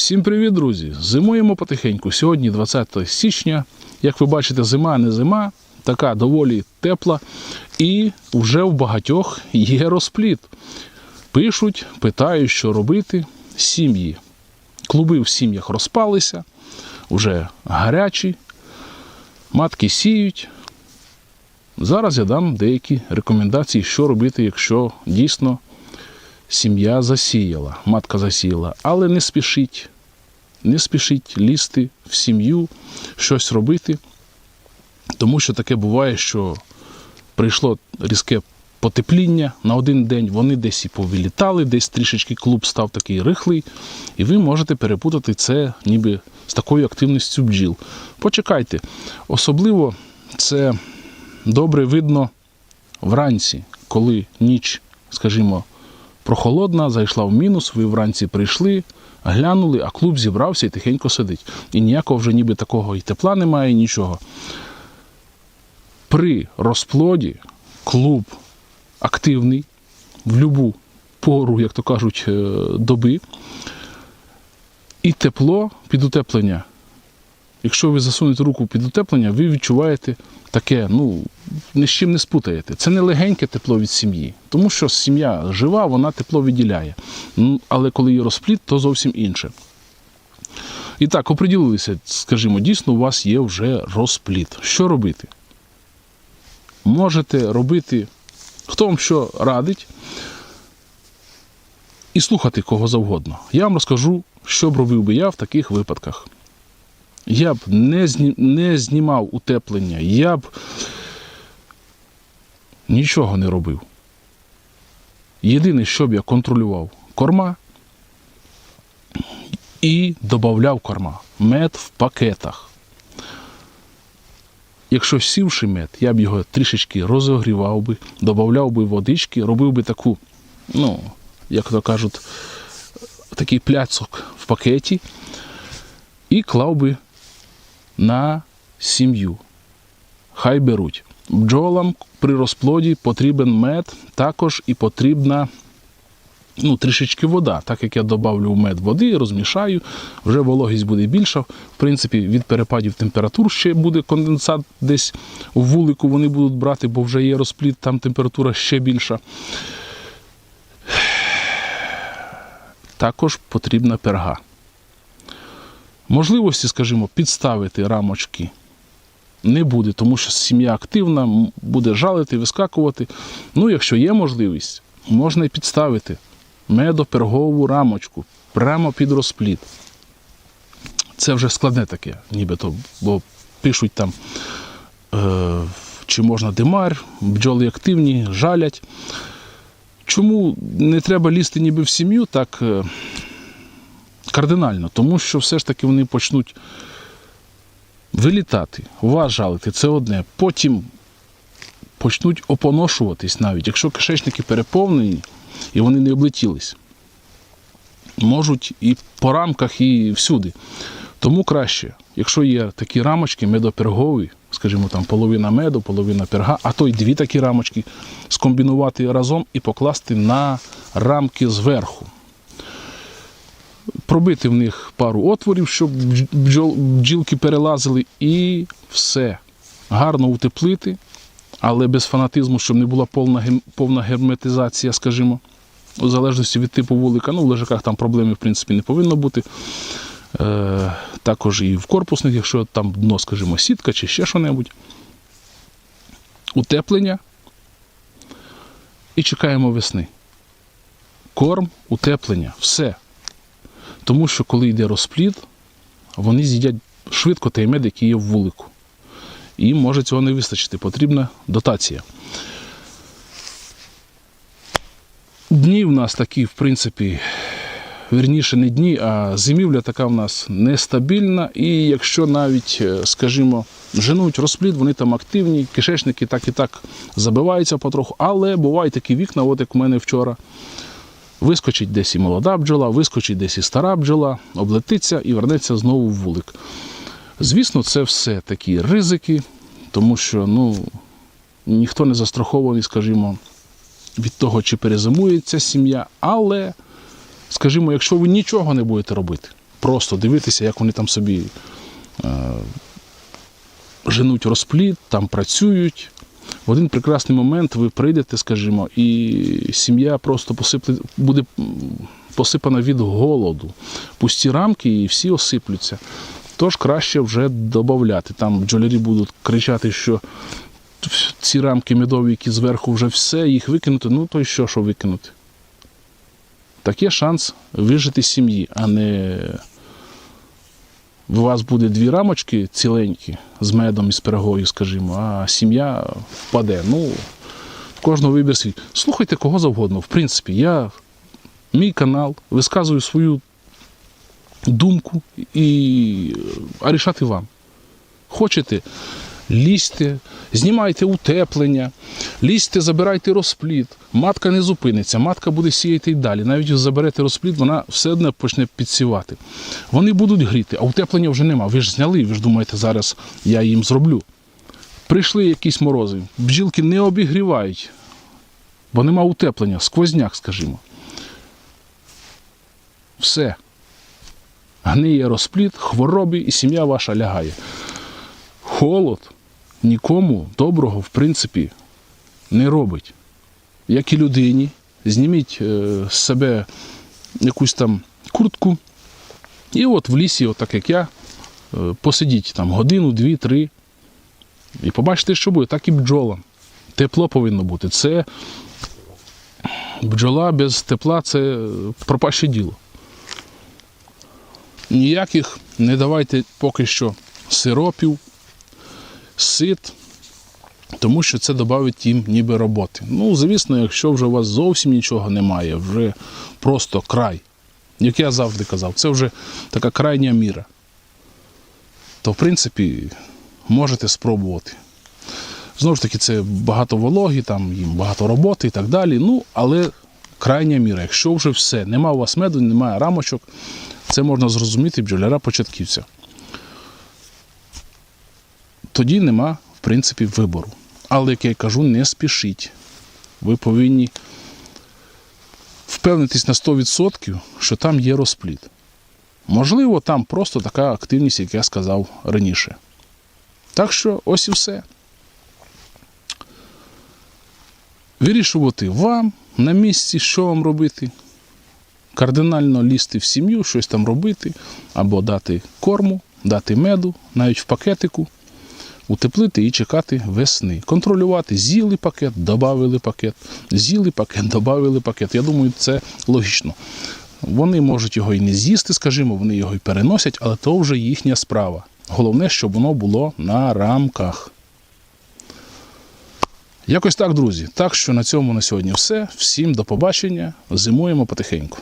Всім привіт, друзі! Зимуємо потихеньку. Сьогодні 20 січня. Як ви бачите, зима не зима, така доволі тепла. І вже в багатьох є розпліт. Пишуть, питають, що робити. Сім'ї. Клуби в сім'ях розпалися, вже гарячі, матки сіють. Зараз я дам деякі рекомендації, що робити, якщо дійсно сім'я засіяла, матка засіяла, але не спішіть, не спішіть лізти в сім'ю, щось робити, тому що таке буває, що прийшло різке потепління на один день, вони десь і повилітали, десь трішечки клуб став такий рихлий, і ви можете перепутати це ніби з такою активністю бджіл. Почекайте, особливо це добре видно вранці, коли ніч, скажімо, прохолодна, зайшла в мінус, ви вранці прийшли, глянули, а клуб зібрався і тихенько сидить. І ніякого вже ніби такого і тепла немає, і нічого. При розплоді клуб активний в любу пору, як то кажуть, е, доби. І тепло під утеплення. Якщо ви засунете руку під утеплення, ви відчуваєте таке, ну, ні з чим не спутаєте. Це не легеньке тепло від сім'ї, тому що сім'я жива, вона тепло виділяє. Але коли є розпліт, то зовсім інше. І так, оприділилися, скажімо, дійсно, у вас є вже розпліт. Що робити? Можете робити, хто вам що радить, і слухати кого завгодно. Я вам розкажу, що б робив би я в таких випадках. Я б не, зні... не знімав утеплення, я б нічого не робив. Єдине, що б я контролював корма і додавав корма. Мед в пакетах. Якщо сівши мед, я б його трішечки розогрівав би, додавав би водички, робив би таку, ну, як то кажуть, такий пляцок в пакеті і клав би на сім'ю. Хай беруть. Бджолам при розплоді потрібен мед, також і потрібна ну, трішечки вода. Так як я додавлю в мед води, розмішаю, вже вологість буде більша. В принципі, від перепадів температур ще буде конденсат десь у вулику вони будуть брати, бо вже є розпліт, там температура ще більша. Також потрібна перга. Можливості, скажімо, підставити рамочки не буде, тому що сім'я активна, буде жалити, вискакувати. Ну, якщо є можливість, можна і підставити медопергову рамочку прямо під розпліт. Це вже складне таке, нібито, бо пишуть там, е, чи можна димар, бджоли активні, жалять. Чому не треба лізти ніби в сім'ю так е, кардинально? Тому що все ж таки вони почнуть вилітати, вас це одне. Потім почнуть опоношуватись навіть, якщо кишечники переповнені і вони не облетілись. Можуть і по рамках, і всюди. Тому краще, якщо є такі рамочки медопергові, скажімо, там половина меду, половина перга, а то й дві такі рамочки, скомбінувати разом і покласти на рамки зверху. Пробити в них пару отворів, щоб бджілки перелазили, і все. Гарно утеплити, але без фанатизму, щоб не була повна, повна герметизація, скажімо, у залежності від типу вулика. Ну, в лежаках там проблеми, в принципі, не повинно бути. Е, також і в корпусних, якщо там дно, скажімо, сітка чи ще що-небудь. Утеплення. І чекаємо весни. Корм, утеплення, все. Тому що коли йде розплід, вони з'їдять швидко той мед, який є в вулику. І їм може цього не вистачити. Потрібна дотація. Дні в нас такі, в принципі, вірніше не дні, а зимівля така в нас нестабільна. І якщо навіть, е, скажімо, женуть розплід, вони там активні, кишечники так і так забиваються потроху, але бувають такі вікна, от як у мене вчора. Вискочить десь і молода бджола, вискочить десь і стара бджола, облетиться і вернеться знову в вулик. Звісно, це все такі ризики, тому що ну, ніхто не застрахований, скажімо, від того, чи перезимує ця сім'я. Але, скажімо, якщо ви нічого не будете робити, просто дивитися, як вони там собі е, женуть розплід, там працюють. В один прекрасний момент ви прийдете, скажімо, і сім'я просто посипле, буде посипана від голоду. Пусті рамки і всі осиплються. Тож краще вже додати. Там бджолярі будуть кричати, що ці рамки медові, які зверху вже все, їх викинути, ну то й що, що викинути. Так є шанс вижити сім'ї, а не у вас буде дві рамочки ціленькі з медом і з пирогою, скажімо, а сім'я впаде. Ну, в кожного вибір свій. Слухайте кого завгодно. В принципі, я, мій канал, висказую свою думку, і, а рішати вам. Хочете, лізьте, знімайте утеплення, лізьте, забирайте розплід. Матка не зупиниться, матка буде сіяти й далі. Навіть заберете розплід, вона все одно почне підсівати. Вони будуть гріти, а утеплення вже нема. Ви ж зняли, ви ж думаєте, зараз я їм зроблю. Прийшли якісь морози, бджілки не обігрівають, бо нема утеплення, сквозняк, скажімо. Все. Гниє розплід, хвороби і сім'я ваша лягає. Холод нікому доброго, в принципі, не робить. Як і людині, зніміть е, з себе якусь там куртку, і от в лісі, отак як я, е, посидіть там годину, дві, три, і побачите, що буде, так і бджолам. Тепло повинно бути. Це бджола без тепла це е, пропаще діло. Ніяких не давайте поки що сиропів, сит, тому що це додавить їм ніби роботи. Ну, звісно, якщо вже у вас зовсім нічого немає, вже просто край. Як я завжди казав, це вже така крайня міра. То, в принципі, можете спробувати. Знову ж таки, це багато вологі, там їм багато роботи і так далі. Ну, але крайня міра. Якщо вже все, нема у вас меду, немає рамочок, це можна зрозуміти бджоляра-початківця. Тоді нема, в принципі, вибору. Але, як я кажу, не спішіть. Ви повинні впевнитись на 100%, що там є розплід. Можливо, там просто така активність, як я сказав раніше. Так що ось і все. Вирішувати вам на місці, що вам робити. Кардинально лізти в сім'ю, щось там робити, або дати корму, дати меду, навіть в пакетику, утеплити і чекати весни. Контролювати, з'їли пакет, додали пакет, з'їли пакет, додали пакет. Я думаю, це логічно. Вони можуть його і не з'їсти, скажімо, вони його і переносять, але то вже їхня справа. Головне, щоб воно було на рамках. Якось так, друзі. Так що на цьому на сьогодні все. Всім до побачення. Зимуємо потихеньку.